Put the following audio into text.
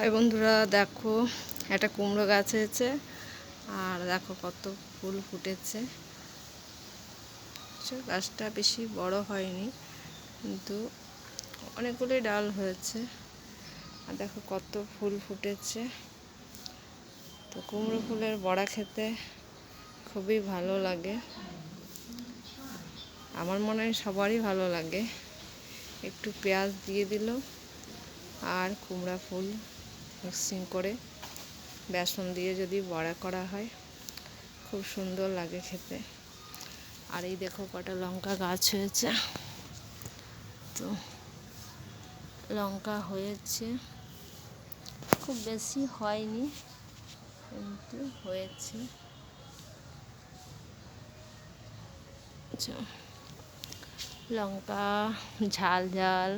High বন্ধুরা, দেখো, একটা কুমড়ো গাছ হয়েছে, আর দেখো কত ফুল ফুটেছে। গাছটা বেশি বড় হয়নি, কিন্তু অনেকগুলোই ডাল হয়েছে, আর দেখো কত ফুল ফুটেছে। তো কুমড়ো ফুলের বড়া খেতে খুবই ভালো লাগে। আমার মনে হয় সবারই ভালো লাগে। একটু পেঁয়াজ দিয়ে দিল, আর কুমড়া ফুল মিক্সিং করে বেসন দিয়ে যদি বড়া করা হয়, খুব সুন্দর লাগে খেতে। আর এই দেখো কটা লঙ্কা গাছ হয়েছে। তো লঙ্কা হয়েছে। খুব বেশি হয়নি, কিন্তু হয়েছে। আচ্ছা লঙ্কা ঝাল ঝাল